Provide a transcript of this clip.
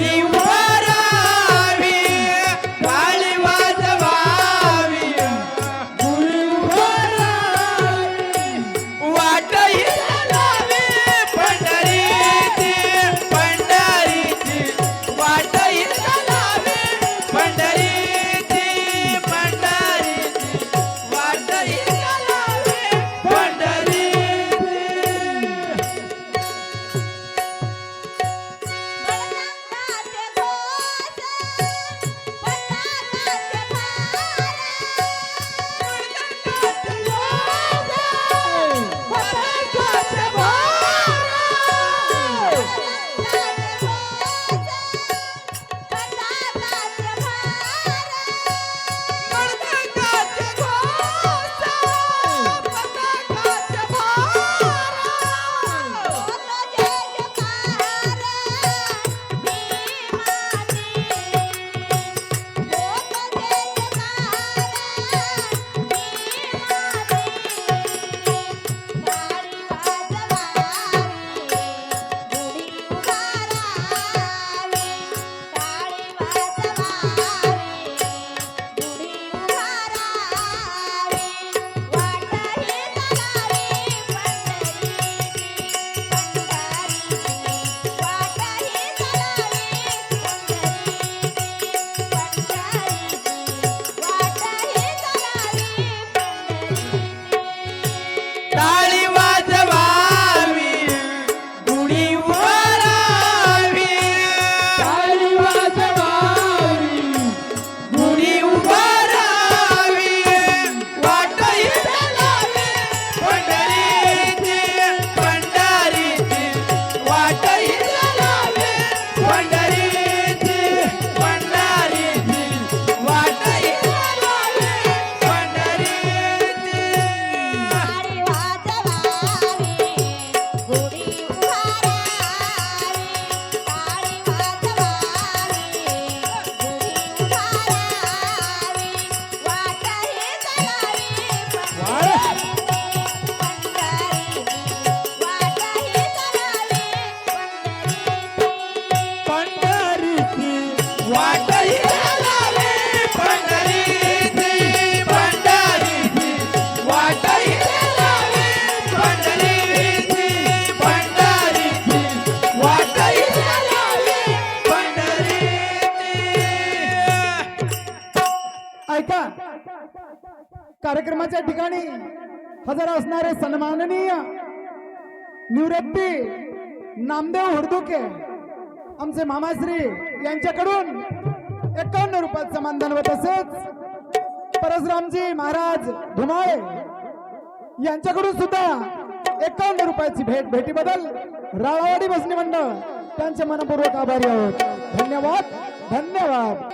be कार्यक्रमाच्या ठिकाणी हजर असणारे सन्माननीय निवृत्ती नामदेव हुरदुके आमचे मामाश्री यांच्याकडून एकावन्न रुपयाचं मानधन व तसेच परशुरामजी महाराज धुमाळे यांच्याकडून सुद्धा एकावन्न रुपयाची भेट भेटीबद्दल राळावाडी बसणी मंडळ त्यांचे मनपूर्वक आभारी आहोत. धन्यवाद धन्यवाद.